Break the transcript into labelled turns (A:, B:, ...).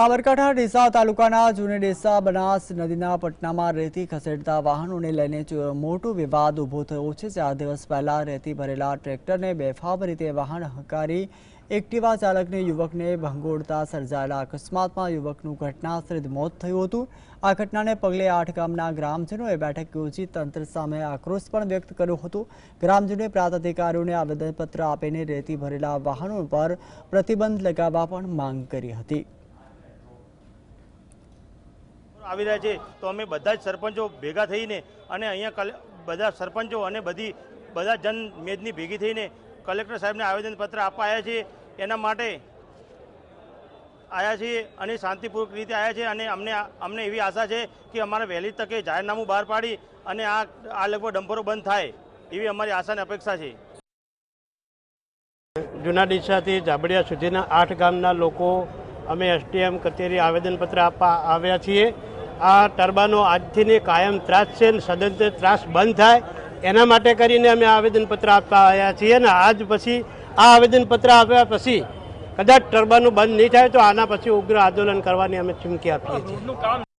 A: સાબરકાંઠા ડીસા તાલુકાના જૂની ડીસા બનાસ નદીના પટનામાં રેતી ખસેડતા વાહનોને લઈને મોટો વિવાદ ઊભો થયો છે. ચાર દિવસ પહેલા રેતી ભરેલા ટ્રેક્ટરને બેફામ રીતે વાહન હંકારી એક્ટિવા ચાલકને યુવકને ભંગોળતા સર્જાયેલા અકસ્માતમાં યુવકનું ઘટનાસ્થળે જ મોત થયું હતું. આ ઘટનાને પગલે આઠ ગામના ગ્રામજનોએ બેઠક યોજી તંત્ર સામે આક્રોશ પણ વ્યક્ત કર્યો હતો. ગ્રામજનોએ પ્રાંત અધિકારીઓને આવેદનપત્ર આપીને રેતી ભરેલા વાહનો પર પ્રતિબંધ લગાવવા પણ માંગ કરી હતી.
B: આવી રહ્યા છે, તો અમે બધા જ સરપંચો ભેગા થઈને અને અહીંયા બધા સરપંચો અને બધી, બધા જનમેદની ભેગી થઈને કલેક્ટર સાહેબને આવેદનપત્ર આપવા આવ્યા છીએ. એના માટે આવ્યા છીએ અને શાંતિપૂર્વક રીતે આવ્યા છે અને અમને અમને એવી આશા છે કે અમારે વહેલી તકે જાહેરનામું બહાર પાડી અને આ આ લગભગ ડમ્પરો બંધ થાય એવી અમારી આશા અને અપેક્ષા છે.
C: જૂના ડીસાથી જાબડિયા સુધીના આઠ ગામના લોકો અમે એસડીએમ કચેરી આવેદનપત્ર આપવા આવ્યા છીએ. આ ટર્બાનો આજથીની કાયમ ત્રાસ છે ને સદંતર ત્રાસ બંધ થાય. એના માટે કરીને અમે આવેદનપત્ર આપવા આવ્યા છીએ ને આજ પછી આ આવેદનપત્ર આપ્યા પછી કદાચ ટર્બાનું બંધ નહીં થાય તો આના પછી ઉગ્ર આંદોલન કરવાની અમે ચીમકી આપીએ છીએ.